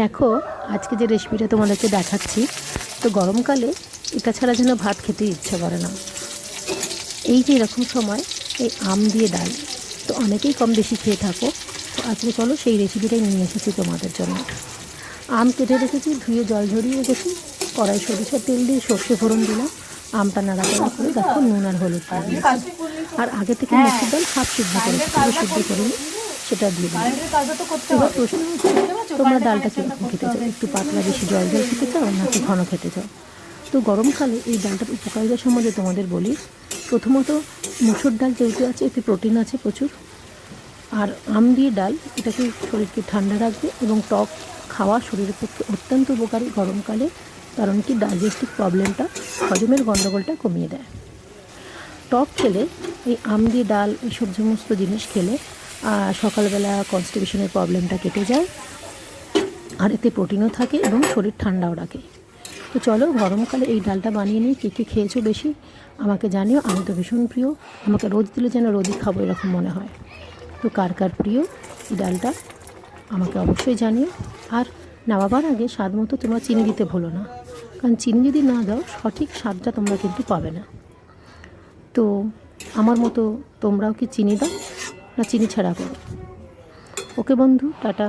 দেখো আজকে যে রেসিপিটা তোমাদেরকে দেখাচ্ছি তো গরমকালে এটা ছাড়া যেন ভাত খেতে ইচ্ছে করে না। এই যে এরকম সময় এই আম দিয়ে ডাল তো অনেকেই কম বেশি খেয়ে থাকো। তো আজকে চলো সেই রেসিপিটাই নিয়ে এসেছি তোমাদের জন্য। আম কেটে রেখেছি ধুয়ে জল ঝরিয়ে রেখেছি কড়াই সরিষার তেল দিয়ে সর্ষে ফোড়ন দিলাম আমটা নাড়াচাড়া করে দেখো নুন আর হলুদ আর আগে থেকে মুসুর ডাল হাফ সিদ্ধ পুরো সিদ্ধ করিনি। সেটা দিয়ে প্রশ্ন হচ্ছে তোমরা ডালটা কীরকম খেতে চাও একটু পাতলা বেশি জল জল খেতে চাও নাকি ঘন খেতে চাও? তো গরমকালে এই ডালটার উপকারিতা সম্বন্ধে তোমাদের বলি। প্রথমত মুসুর ডাল যেহেতু আছে এতে প্রোটিন আছে প্রচুর। আর আম দিয়ে ডাল এটাকে শরীরকে ঠান্ডা রাখবে এবং টক খাওয়া শরীরের পক্ষে অত্যন্ত উপকারী গরমকালে কারণ কি ডাইজেস্টিভ প্রবলেমটা হজমের গণ্ডগোলটা কমিয়ে দেয়। টক খেলে এই আম দিয়ে ডাল এইসব সমস্ত জিনিস খেলে সকালবেলা কনস্টিপেশনের প্রবলেমটা কেটে যায়। আর এতে প্রোটিনও থাকে এবং শরীর ঠান্ডাও রাখে। তো চলো, গরমকালে এই ডালটা বানিয়ে নিই। কী কী খেয়েছো বেশি? আমাকে জানিও। আমি তো ভীষণ প্রিয়। আমাকে রোজ দিলে যেন রোজই খাব, এরকম মনে হয়। তো কার কার প্রিয় এই ডালটা? আমাকে অবশ্যই জানিও। আর নামাবার আগে স্বাদ মতো তোমরা চিনি দিতে ভুলো না। কারণ চিনি যদি না দাও, সঠিক স্বাদটা তোমরা কিন্তু পাবে না। তো আমার মতো তোমরাও কি চিনি দাও? না চিনি ছাড়া করো ওকে বন্ধু টাটা।